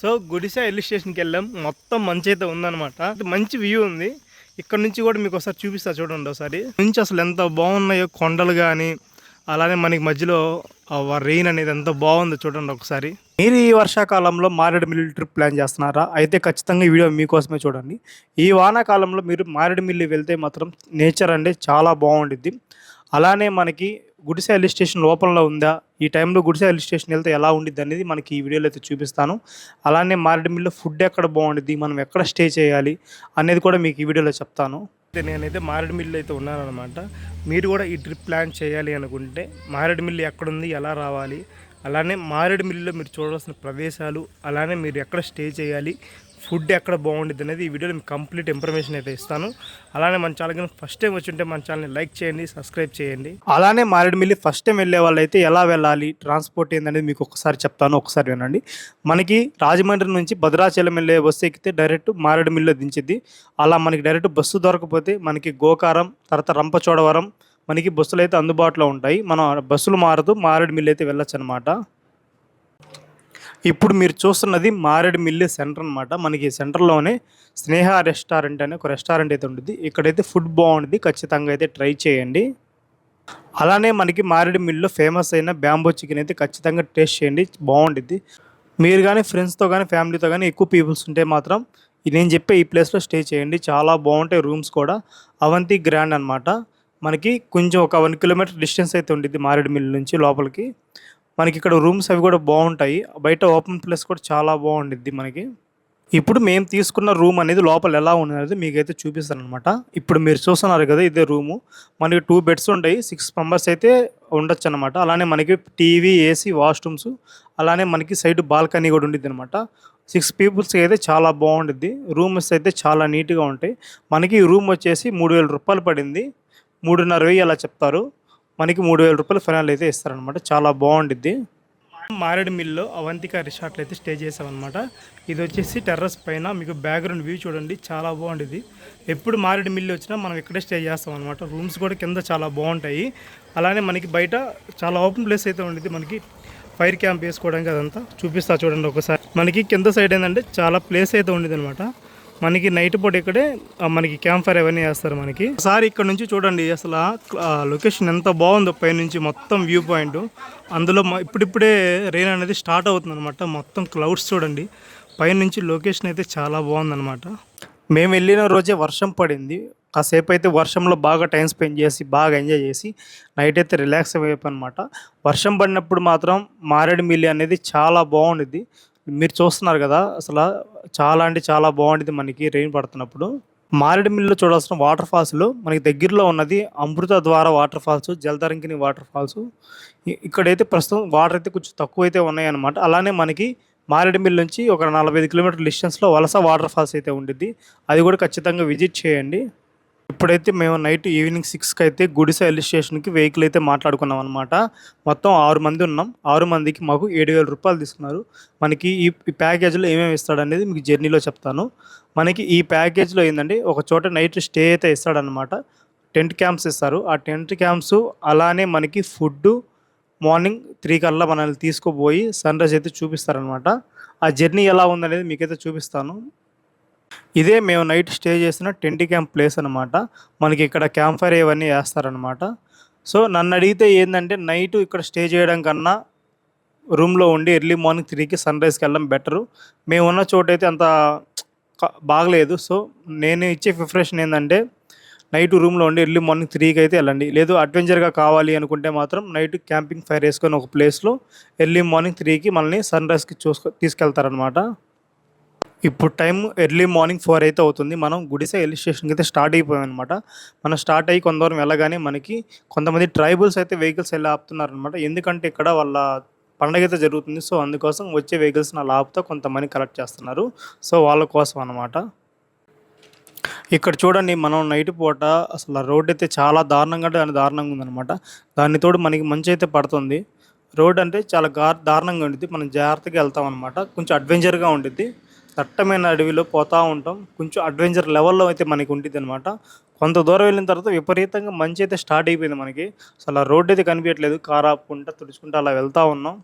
So Gudisa hill స్టేషన్కి వెళ్ళాం. మొత్తం మంచి అయితే ఉందన్నమాట. మంచి వ్యూ ఉంది. ఇక్కడ నుంచి కూడా మీకు ఒకసారి చూపిస్తా చూడండి ఒకసారి. నుంచి అసలు ఎంత బాగున్నాయో కొండలు కానీ అలానే మనకి మధ్యలో రెయిన్ అనేది ఎంత బాగుందో చూడండి ఒకసారి. మీరు ఈ వర్షాకాలంలో మారేడుమిల్లి ట్రిప్ ప్లాన్ చేస్తున్నారా? అయితే ఖచ్చితంగా ఈ వీడియో మీకోసమే చూడండి. ఈ వానాకాలంలో మీరు మారేడుమిల్లి వెళ్తే మాత్రం నేచర్ అంటే చాలా బాగుండిద్ది. అలానే మనకి గుడిసె హిల్ స్టేషన్ లోపల ఉందా? ఈ టైంలో గుడిసె హిల్ స్టేషన్ వెళ్తే ఎలా ఉండిద్ది అనేది మనకి ఈ వీడియోలో అయితే చూపిస్తాను. అలానే మారేడుమిల్లిలో ఫుడ్ ఎక్కడ బాగుండిద్ది? మనం ఎక్కడ స్టే చేయాలి? అనేది కూడా మీకు ఈ వీడియోలో చెప్తాను. అయితే నేనైతే మారేడుమిల్లి అయితే ఉన్నానమాట మీరు కూడా ఈ ట్రిప్ ప్లాన్ చేయాలి అనుకుంటే మారేడుమిల్లి ఎక్కడుంది? ఎలా రావాలి? అలానే మారేడుమిల్లిలో మీరు చూడాల్సిన ప్రదేశాలు అలానే మీరు ఎక్కడ స్టే చేయాలి? ఫుడ్ ఎక్కడ బాగుంటుంది అనేది ఈ వీడియోలో మీకు కంప్లీట్ ఇన్ఫర్మేషన్ అయితే ఇస్తాను. అలానే మన ఛానల్ ఫస్ట్ టైం వచ్చి ఉంటే మన ఛానల్ని లైక్ చేయండి సబ్స్క్రైబ్ చేయండి. అలానే మారేడుమిల్లి ఫస్ట్ టైం వెళ్ళే వాళ్ళైతే ఎలా వెళ్ళాలి ట్రాన్స్పోర్ట్ ఏందనేది మీకు ఒకసారి చెప్తాను ఒకసారి వినండి. మనకి రాజమండ్రి నుంచి భద్రాచలం వెళ్ళే బస్సు ఎక్కితే డైరెక్ట్ మారేడుమిల్లిలో దించిద్ది. అలా మనకి డైరెక్ట్ బస్సు దొరకపోతే మనకి గోకారం తర్వాత రంపచోడవరం మనకి బస్సులు అయితే అందుబాటులో ఉంటాయి. మనం బస్సులు మారుతూ మారేడుమిల్లి అయితే వెళ్ళొచ్చు అనమాట ఇప్పుడు మీరు చూస్తున్నది మారేడుమిల్లి సెంటర్ అనమాట మనకి సెంటర్లోనే స్నేహ రెస్టారెంట్ అనే ఒక రెస్టారెంట్ అయితే ఉంటుంది ఇక్కడైతే ఫుడ్ బాగుంటుంది ఖచ్చితంగా అయితే ట్రై చేయండి. అలానే మనకి మారేడుమిల్లిలో ఫేమస్ అయిన బ్యాంబో చికెన్ అయితే ఖచ్చితంగా టేస్ట్ చేయండి. బాగుంటుంది మీరు కానీ ఫ్రెండ్స్తో కానీ ఫ్యామిలీతో కానీ ఎక్కువ పీపుల్స్ ఉంటే మాత్రం నేను చెప్పే ఈ ప్లేస్లో స్టే చేయండి. చాలా బాగుంటాయి రూమ్స్ కూడా. అవంతి గ్రాండ్ అనమాట మనకి కొంచెం ఒక వన్ కిలోమీటర్ డిస్టెన్స్ అయితే ఉంటుంది మారేడుమిల్లి నుంచి లోపలికి. మనకి ఇక్కడ రూమ్స్ అవి కూడా బాగుంటాయి. బయట ఓపెన్ ప్లేస్ కూడా చాలా బాగుండిద్ది మనకి. ఇప్పుడు మేము తీసుకున్న రూమ్ అనేది లోపల ఎలా ఉన్నది మీకైతే చూపిస్తాను అనమాట ఇప్పుడు మీరు చూస్తున్నారు కదా ఇదే రూము. మనకి టూ బెడ్స్ ఉంటాయి. సిక్స్ మెంబర్స్ అయితే ఉండొచ్చు అనమాట అలానే మనకి టీవీ ఏసీ వాష్రూమ్స్ అలానే మనకి సైడ్ బాల్కనీ కూడా ఉండిద్ది అనమాట సిక్స్ పీపుల్స్కి అయితే చాలా బాగుండిద్ది. రూమ్స్ అయితే చాలా నీట్గా ఉంటాయి. మనకి రూమ్ వచ్చేసి మూడు వేల రూపాయలు పడింది. మూడున్నర వెయ్యి అలా చెప్తారు. మనకి మూడు వేల రూపాయలు ఫైనల్ అయితే ఇస్తారనమాట చాలా బాగుండిద్ది. మారేడుమిల్లో అవంతిక రిసార్ట్లు అయితే స్టే చేసామన్నమాట ఇది వచ్చేసి టెర్రస్ పైన మీకు బ్యాక్గ్రౌండ్ వ్యూ చూడండి చాలా బాగుంటుంది ఎప్పుడు మారేడు మిల్లు వచ్చినా మనం ఇక్కడే స్టే చేస్తాం అనమాట రూమ్స్ కూడా కింద చాలా బాగుంటాయి. అలానే మనకి బయట చాలా ఓపెన్ ప్లేస్ అయితే ఉండేది మనకి. ఫైర్ క్యాంప్ వేసుకోవడానికి అదంతా చూపిస్తా చూడండి ఒకసారి. మనకి కింద సైడ్ ఏంటంటే చాలా ప్లేస్ అయితే ఉండేది అనమాట మనకి నైట్ పూట ఇక్కడే మనకి క్యాంప్ ఫైర్ అవన్నీ వేస్తారు మనకి. ఒకసారి ఇక్కడ నుంచి చూడండి అసలు ఆ లొకేషన్ ఎంత బాగుందో పైనుంచి మొత్తం వ్యూ పాయింట్. అందులో మ- ఇప్పుడిప్పుడే రెయిన్ అనేది స్టార్ట్ అవుతుంది అనమాట మొత్తం క్లౌడ్స్ చూడండి. పైనుంచి లొకేషన్ అయితే చాలా బాగుందన్నమాట. మేము వెళ్ళిన రోజే వర్షం పడింది. కాసేపు అయితే వర్షంలో బాగా టైం స్పెండ్ చేసి బాగా ఎంజాయ్ చేసి నైట్ అయితే రిలాక్స్ అయిపోయి అనమాట వర్షం పడినప్పుడు మాత్రం మారేడుమిల్లి అనేది చాలా బాగుండిద్ది. మీరు చూస్తున్నారు కదా అసలు చాలా అంటే చాలా బాగుంటుంది మనకి రెయిన్ పడుతున్నప్పుడు. మారేడుమిల్లిలో చూడాల్సిన వాటర్ ఫాల్స్లో మనకి దగ్గరలో ఉన్నది అమృత ద్వారా వాటర్ ఫాల్స్ జలతరంకిని వాటర్ ఫాల్స్ ఇక్కడైతే ప్రస్తుతం వాటర్ అయితే కొంచెం తక్కువ అయితే ఉన్నాయన్నమాట. అలానే మనకి మారేడుమిల్లి నుంచి ఒక నలభై ఐదు కిలోమీటర్ డిస్టెన్స్లో వలస వాటర్ ఫాల్స్ అయితే ఉండిద్ది. అది కూడా ఖచ్చితంగా విజిట్ చేయండి. ఇప్పుడైతే మేము నైట్ ఈవినింగ్ సిక్స్కి అయితే గుడిసె హిల్ స్టేషన్కి వెహికల్ అయితే మాట్లాడుకున్నాం అనమాట మొత్తం ఆరు మంది ఉన్నాం. ఆరు మందికి మాకు ఏడు వేల రూపాయలు తీసుకున్నారు. మనకి ఈ ప్యాకేజ్లో ఏమేమి ఇస్తాడనేది మీకు జర్నీలో చెప్తాను. మనకి ఈ ప్యాకేజ్లో ఏంటంటే ఒక చోట నైట్ స్టే అయితే ఇస్తాడనమాట టెంట్ క్యాంప్స్ ఇస్తారు. ఆ టెంట్ క్యాంప్స్ అలానే మనకి ఫుడ్ మార్నింగ్ త్రీ కల్లా మనల్ని తీసుకుపోయి సన్ రైజ్ అయితే చూపిస్తారనమాట ఆ జర్నీ ఎలా ఉందనేది మీకైతే చూపిస్తాను. ఇదే మేము నైట్ స్టే చేసిన టెంట్ క్యాంప్ ప్లేస్ అనమాట మనకి ఇక్కడ క్యాంప్ ఫైర్ ఇవన్నీ వేస్తారనమాట సో నన్ను అడిగితే ఏంటంటే నైట్ ఇక్కడ స్టే చేయడం కన్నా రూమ్లో ఉండి ఎర్లీ మార్నింగ్ త్రీకి సన్ రైజ్కి వెళ్ళడం బెటరు. మేము ఉన్న చోట అయితే అంత బాగలేదు. సో నేను ఇచ్చే ప్రిఫరేషన్ ఏంటంటే నైట్ రూమ్లో ఉండి ఎర్లీ మార్నింగ్ త్రీకి అయితే వెళ్ళండి. లేదు అడ్వెంచర్గా కావాలి అనుకుంటే మాత్రం నైట్ క్యాంపింగ్ ఫైర్ వేసుకొని ఒక ప్లేస్లో ఎర్లీ మార్నింగ్ త్రీకి మనల్ని సన్ రైజ్కి చూసుకో తీసుకెళ్తారనమాట ఇప్పుడు టైం ఎర్లీ మార్నింగ్ ఫోర్ అయితే అవుతుంది. మనం గుడిసె హిల్ స్టేషన్కి అయితే స్టార్ట్ అయిపోయాం అనమాట మనం స్టార్ట్ అయ్యి కొంత దూరం వెళ్ళగానే మనకి కొంతమంది ట్రైబల్స్ అయితే వెహికల్స్ వెళ్ళి ఆపుతున్నారు అనమాట ఎందుకంటే ఇక్కడ వాళ్ళ పండగ అయితే జరుగుతుంది. సో అందుకోసం వచ్చే వెహికల్స్ని అలా ఆపుతా కొంతమంది కలెక్ట్ చేస్తున్నారు. సో వాళ్ళ కోసం అనమాట ఇక్కడ చూడండి మనం నైట్ పూట అసలు రోడ్ అయితే చాలా దారుణంగా అంటే దారుణంగా ఉందన్నమాట. దాని తోడు మనకి మంచి అయితే పడుతుంది. రోడ్ అంటే చాలా గా దారుణంగా ఉంటుంది మనం జాగ్రత్తగా వెళ్తాం అనమాట కొంచెం అడ్వెంచర్గా ఉంటుంది దట్టమైన అడవిలో పోతూ ఉంటాం. కొంచెం అడ్వెంచర్ లెవెల్లో అయితే మనకి ఉంటుంది అనమాట కొంత దూరం వెళ్ళిన తర్వాత విపరీతంగా మంచి అయితే స్టార్ట్ అయిపోయింది మనకి. అసలు ఆ రోడ్డు అయితే కనిపించట్లేదు. కారు ఆపుకుంటా తుడుచుకుంటా అలా వెళ్తూ ఉన్నాం.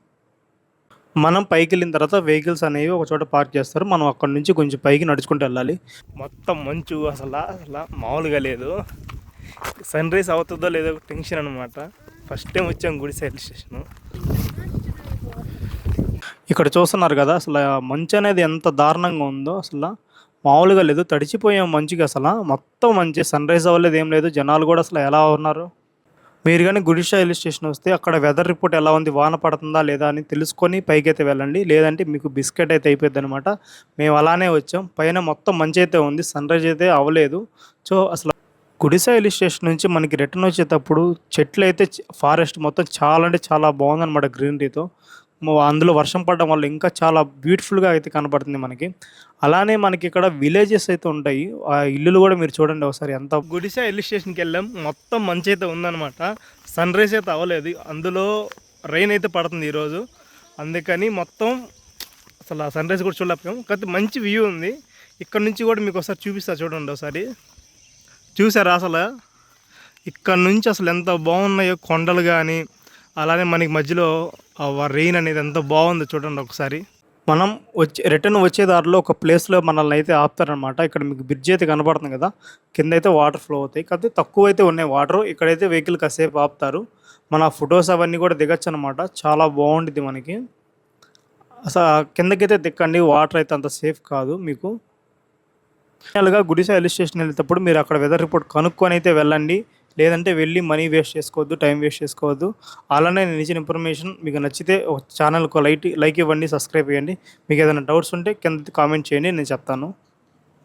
మనం పైకి వెళ్ళిన తర్వాత వెహికల్స్ అనేవి ఒక చోట పార్క్ చేస్తారు. మనం అక్కడి నుంచి కొంచెం పైకి నడుచుకుంటూ వెళ్ళాలి. మొత్తం మంచు అసలు అసలు మామూలుగా లేదు. సన్ రైజ్ అవుతుందో లేదో టెన్షన్ అనమాట ఫస్ట్ టైం వచ్చాం గుడి సైడ్ స్టేషన్. ఇక్కడ చూస్తున్నారు కదా అసలు ఆ మంచు అనేది ఎంత దారుణంగా ఉందో అసలు. మామూలుగా లేదు తడిచిపోయాం మంచుకి అసలు. మొత్తం మంచి సన్ రైజ్ అవ్వలేదు ఏం లేదు. జనాలు కూడా అసలు ఎలా ఉన్నారు? మీరు కానీ గుడిషా హిల్ స్టేషన్ వస్తే అక్కడ వెదర్ రిపోర్ట్ ఎలా ఉంది వాన పడుతుందా లేదా అని తెలుసుకొని పైకి అయితే వెళ్ళండి. లేదంటే మీకు బిస్కెట్ అయితే అయిపోద్ది అనమాట మేము అలానే వచ్చాం. పైన మొత్తం మంచి అయితే ఉంది సన్ రైజ్ అయితే అవ్వలేదు. సో అసలు గుడిసా హిల్ స్టేషన్ నుంచి మనకి రిటర్న్ వచ్చేటప్పుడు చెట్లు అయితే ఫారెస్ట్ మొత్తం చాలా అంటే చాలా బాగుందన్నమాట గ్రీనరీతో. అందులో వర్షం పడడం వల్ల ఇంకా చాలా బ్యూటిఫుల్గా అయితే కనపడుతుంది మనకి. అలానే మనకి ఇక్కడ విలేజెస్ అయితే ఉంటాయి. ఆ ఇల్లులు కూడా మీరు చూడండి ఒకసారి ఎంత గుడిసా హిల్ స్టేషన్కి వెళ్ళాం మొత్తం మంచి అయితే ఉందన్నమాట. సన్ రైజ్ అయితే అవ్వలేదు. అందులో రెయిన్ అయితే పడుతుంది ఈరోజు. అందుకని మొత్తం అసలు ఆ సన్ రైజ్ కూడా చూడలేకపోయాం. కాకపోతే మంచి వ్యూ ఉంది. ఇక్కడ నుంచి కూడా మీకు ఒకసారి చూపిస్తా చూడండి ఒకసారి. చూసారా అసలు? ఇక్కడ నుంచి అసలు ఎంత బాగున్నాయో కొండలు కానీ అలానే మనకి మధ్యలో రెయిన్ అనేది ఎంత బాగుందో చూడండి ఒకసారి. మనం వచ్చే రిటర్న్ వచ్చే దారిలో ఒక ప్లేస్లో మనల్ని అయితే ఆపుతారనమాట ఇక్కడ మీకు బ్రిడ్జ్ అయితే కనబడుతుంది కదా. కింద అయితే వాటర్ ఫ్లో అవుతాయి. కాకపోతే తక్కువ అయితే ఉన్నాయి వాటర్ ఇక్కడైతే వెహికల్ కాసేపు ఆపుతారు. మన ఫొటోస్ అవన్నీ కూడా దిగచ్చు అనమాట చాలా బాగుంటుంది మనకి. అసలు కిందకైతే దిక్కండి. వాటర్ అయితే అంత సేఫ్ కాదు మీకు. ఫైనల్గా గుడిసా హిల్ స్టేషన్ వెళ్ళేటప్పుడు మీరు అక్కడ వెదర్ రిపోర్ట్ కనుక్కొని అయితే వెళ్ళండి. లేదంటే వెళ్ళి మనీ వేస్ట్ చేసుకోవద్దు టైం వేస్ట్ చేసుకోవద్దు. అలానే నేను ఇచ్చిన ఇన్ఫర్మేషన్ మీకు నచ్చితే ఒక ఛానల్కి లైట్ లైక్ ఇవ్వండి సబ్స్క్రైబ్ చేయండి. మీకు ఏదైనా డౌట్స్ ఉంటే కింద కామెంట్ చేయండి నేను చెప్తాను.